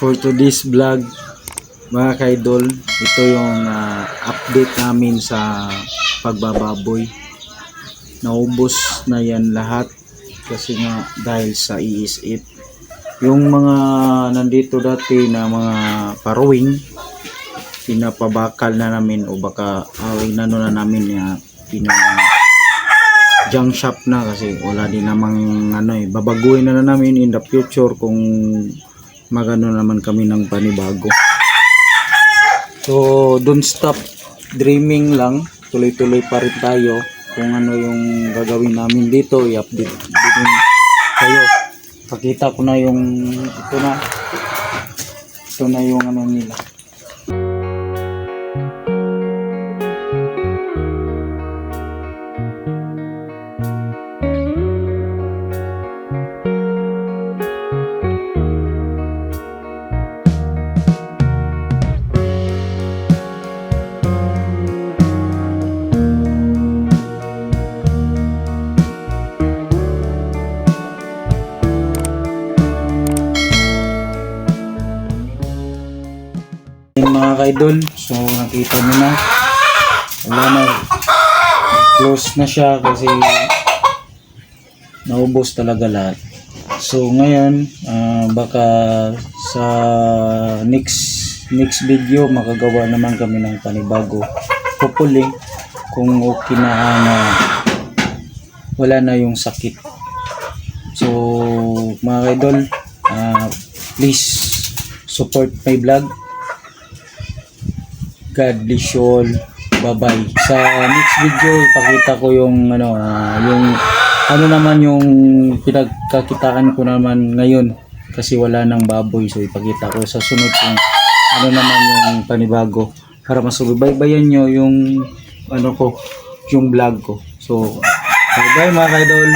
for today's vlog mga kaidol ito yung ah, update namin sa pagbababoy. Naubos na yan lahat kasi nga dahil sa iisip yung mga nandito dati na mga paruwing pinapabakal na namin o baka away na na namin ya pina shop na kasi wala din namang ano eh babaguhin na, na namin in the future kung magano naman kami ng panibago. So don't stop dreaming lang. Tuloy-tuloy pa rin tayo kung ano yung gagawin namin dito. I-update din kayo. Pakita ko na yung ito na. Ito na yung ano nila Yung mga kaidol, so nakita nyo na. Wala na. Close na siya kasi naubos talaga lahat. So ngayon, ah, baka sa next next video makagawa naman kami ng panibago. Hopefully, kung okay na ah, wala na yung sakit. So, mga kaidol, ah, please support my vlog. God bless. Bye-bye. Sa next video, ipakita ko yung ano, ah, yung ano naman yung pinagkakitaan ko naman ngayon kasi wala nang baboy so ipakita ko sa sunod kung ano naman yung panibago para masubaybayan nyo yung ano ko yung vlog ko so bye bye mga idol